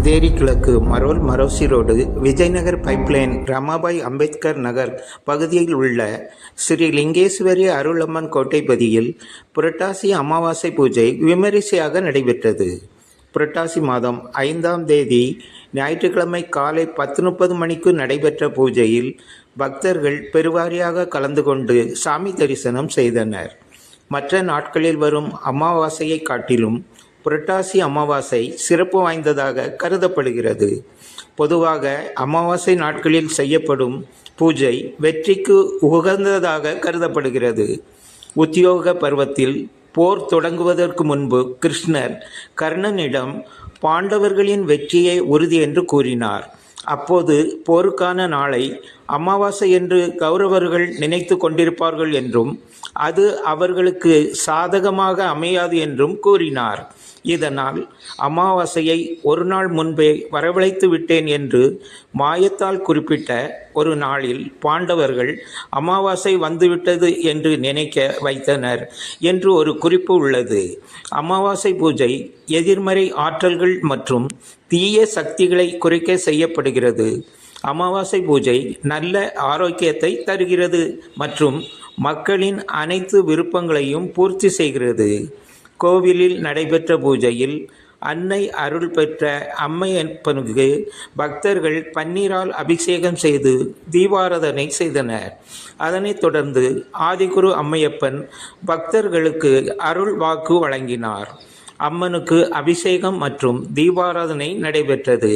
அந்தேரி கிழக்கு Marol Maroshi road Vijaynagar pipeline Ramabai Ambedkar Nagar பகுதியில் உள்ள ஸ்ரீ லிங்கேஸ்வரி அருளம்மன் கோட்டைப்பதியில் புரட்டாசி அமாவாசை பூஜை விமரிசையாக நடைபெற்றது. புரட்டாசி மாதம் ஐந்தாம் தேதி ஞாயிற்றுக்கிழமை காலை பத்து முப்பது மணிக்கு நடைபெற்ற பூஜையில் பக்தர்கள் பெருவாரியாக கலந்து கொண்டு சாமி தரிசனம் செய்தனர். மற்ற நாட்களில் வரும் அமாவாசையை காட்டிலும் புரட்டாசி அமாவாசை சிறப்பு வாய்ந்ததாக கருதப்படுகிறது. பொதுவாக அமாவாசை நாட்களில் செய்யப்படும் பூஜை வெற்றிக்கு உகந்ததாக கருதப்படுகிறது. உத்தியோக பருவத்தில் போர் தொடங்குவதற்கு முன்பு கிருஷ்ணர் கர்ணனிடம் பாண்டவர்களின் வெற்றியை உறுதி என்று கூறினார். அப்போது போருக்கான நாளை அமாவாசை என்று கௌரவர்கள் நினைத்து கொண்டிருப்பார்கள் என்றும் அது அவர்களுக்கு சாதகமாக அமையாது என்றும் கூறினார். இதனால் அமாவாசையை ஒரு நாள் முன்பே வரவழைத்து விட்டேன் என்று மாயத்தால் குறிப்பிட்ட ஒரு நாளில் பாண்டவர்கள் அமாவாசை வந்துவிட்டது என்று நினைக்க வைத்தனர் என்று ஒரு குறிப்பு உள்ளது. அமாவாசை பூஜை எதிர்மறை ஆற்றல்கள் மற்றும் தீய சக்திகளை குறைக்க செய்யப்படுகிறது. அமாவாசை பூஜை நல்ல ஆரோக்கியத்தை தருகிறது மற்றும் மக்களின் அனைத்து விருப்பங்களையும் பூர்த்தி செய்கிறது. கோவிலில் நடைபெற்ற பூஜையில் அன்னை அருள் பெற்ற அம்மையப்பனுக்கு பக்தர்கள் பன்னீரால் அபிஷேகம் செய்து தீபாராதனை செய்தனர். அதனைத் தொடர்ந்து ஆதிகுரு அம்மையப்பன் பக்தர்களுக்கு அருள் வாக்கு வழங்கினார். அம்மனுக்கு அபிஷேகம் மற்றும் தீபாராதனை நடைபெற்றது.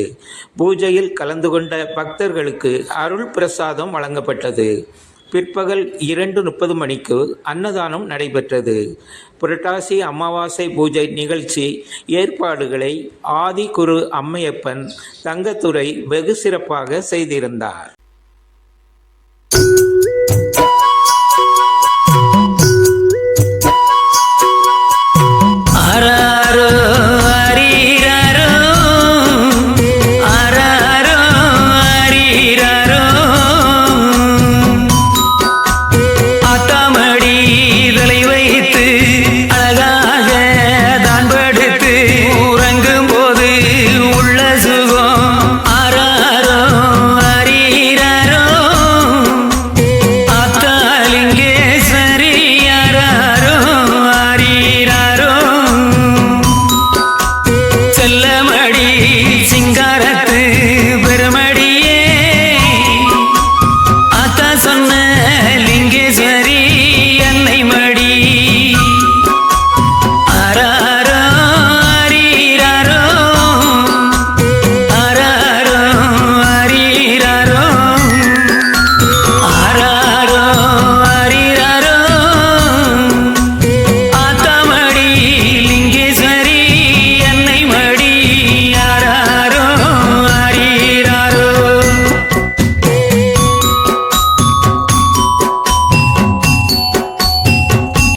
பூஜையில் கலந்து கொண்ட பக்தர்களுக்கு அருள் பிரசாதம் வழங்கப்பட்டது. பிற்பகல் இரண்டு முப்பது மணிக்கு அன்னதானம் நடைபெற்றது. புரட்டாசி அமாவாசை பூஜை நிகழ்ச்சி ஏற்பாடுகளை ஆதி குரு அம்மையப்பன் தங்கத்துறை வெகு சிறப்பாக செய்திருந்தார்.